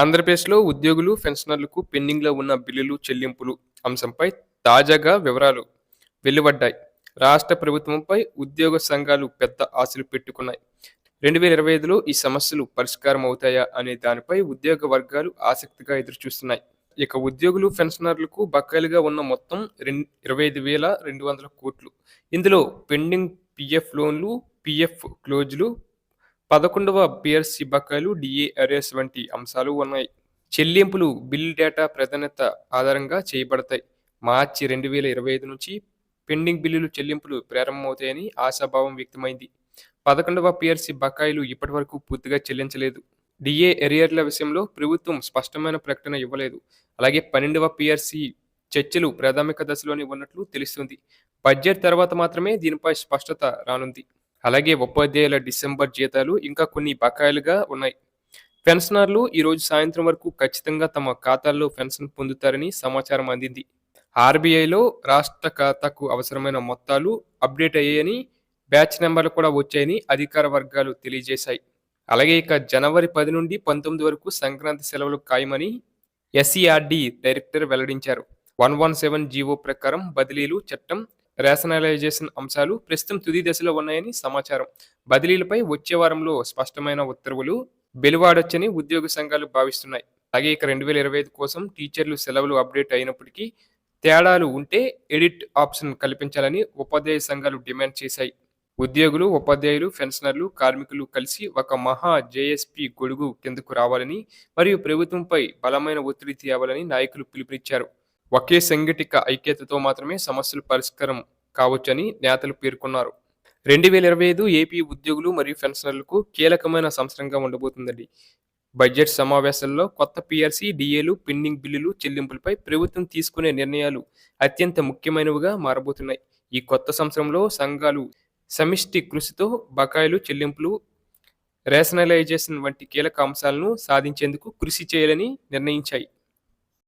ఆంధ్రప్రదేశ్లో ఉద్యోగులు, పెన్షనర్లకు పెండింగ్‌లో ఉన్న బిల్లులు చెల్లింపులు అంశంపై తాజాగా వివరాలు వెలువడ్డాయి. రాష్ట్ర ప్రభుత్వంపై ఉద్యోగ సంఘాలు పెద్ద ఆశలు పెట్టుకున్నాయి. 2025లో ఈ సమస్యలు పరిష్కారం అవుతాయా అనే దానిపై ఉద్యోగ వర్గాలు ఆసక్తిగా ఎదురుచూస్తున్నాయి. ఇక ఉద్యోగులు, పెన్షనర్లకు బకాయిలుగా ఉన్న మొత్తం రెండు ఇరవై ఐదు వేల రెండు వందల కోట్లు. ఇందులో పెండింగ్ పీఎఫ్ లోన్లు, పీఎఫ్ క్లోజులు, పదకొండవ పీఆర్సీ బకాయిలు, డిఏ అరేస్ వంటి అంశాలు ఉన్నాయి. చెల్లింపులు బిల్ డేటా ప్రాధాన్యత ఆధారంగా చేయబడతాయి. మార్చి రెండు వేల ఇరవై ఐదు నుంచి పెండింగ్ బిల్లులు చెల్లింపులు ప్రారంభమవుతాయని ఆశాభావం వ్యక్తమైంది. పదకొండవ పిఆర్సీ బకాయిలు ఇప్పటివరకు పూర్తిగా చెల్లించలేదు. డిఏ ఎరియర్ల విషయంలో ప్రభుత్వం స్పష్టమైన ప్రకటన ఇవ్వలేదు. అలాగే పన్నెండవ పీఆర్సీ చర్చలు ప్రాథమిక దశలోనే ఉన్నట్లు తెలుస్తుంది బడ్జెట్ తర్వాత మాత్రమే దీనిపై స్పష్టత రానుంది. అలాగే ఉపాధ్యాయుల డిసెంబర్ జీతాలు ఇంకా కొన్ని బకాయిలుగా ఉన్నాయి. పెన్షనర్లు ఈరోజు సాయంత్రం వరకు ఖచ్చితంగా తమ ఖాతాల్లో పెన్షన్ పొందుతారని సమాచారం అందింది. ఆర్బీఐలో రాష్ట్ర ఖాతాకు అవసరమైన మొత్తాలు అప్డేట్ అయ్యాయని, బ్యాచ్ నెంబర్లు కూడా వచ్చాయని అధికార వర్గాలు తెలియజేశాయి. అలాగే ఇక జనవరి పది నుండి పంతొమ్మిది వరకు సంక్రాంతి సెలవులు ఖాయమని ఎస్ఈఆర్డి డైరెక్టర్ వెల్లడించారు. వన్ వన్ సెవెన్ జీవో ప్రకారం బదిలీలు చట్టం, రేషనలైజేషన్ అంశాలు ప్రస్తుతం తుది దశలో ఉన్నాయని సమాచారం. బదిలీలపై వచ్చే వారంలో స్పష్టమైన ఉత్తర్వులు వెలువాడొచ్చని ఉద్యోగ సంఘాలు భావిస్తున్నాయి. అలాగే ఇక రెండు వేల ఇరవై ఐదు కోసం టీచర్లు సెలవులు అప్డేట్ అయినప్పటికీ తేడాలు ఉంటే ఎడిట్ ఆప్షన్ కల్పించాలని ఉపాధ్యాయ సంఘాలు డిమాండ్ చేశాయి. ఉద్యోగులు, ఉపాధ్యాయులు, పెన్షనర్లు, కార్మికులు కలిసి ఒక మహా జేఎస్పి గొడుగు కిందకు రావాలని మరియు ప్రభుత్వంపై బలమైన ఒత్తిడి తేవాలని నాయకులు పిలుపునిచ్చారు. ఒకే సంఘటిత ఐక్యతతో మాత్రమే సమస్యలు పరిష్కారం కావచ్చని నేతలు పేర్కొన్నారు. రెండు వేల ఇరవై ఐదు ఏపీ ఉద్యోగులు మరియు పెన్షనర్లకు కీలకమైన సంవత్సరంగా ఉండబోతుందండి బడ్జెట్ సమావేశాల్లో కొత్త పిఆర్సీ డిఏలు పెండింగ్ బిల్లులు చెల్లింపులపై ప్రభుత్వం తీసుకునే నిర్ణయాలు అత్యంత ముఖ్యమైనవిగా మారబోతున్నాయి. ఈ కొత్త సంవత్సరంలో సంఘాలు సమిష్టి కృషితో బకాయిలు చెల్లింపులు, రేషనలైజేషన్ వంటి కీలక అంశాలను సాధించేందుకు కృషి చేయాలని నిర్ణయించాయి.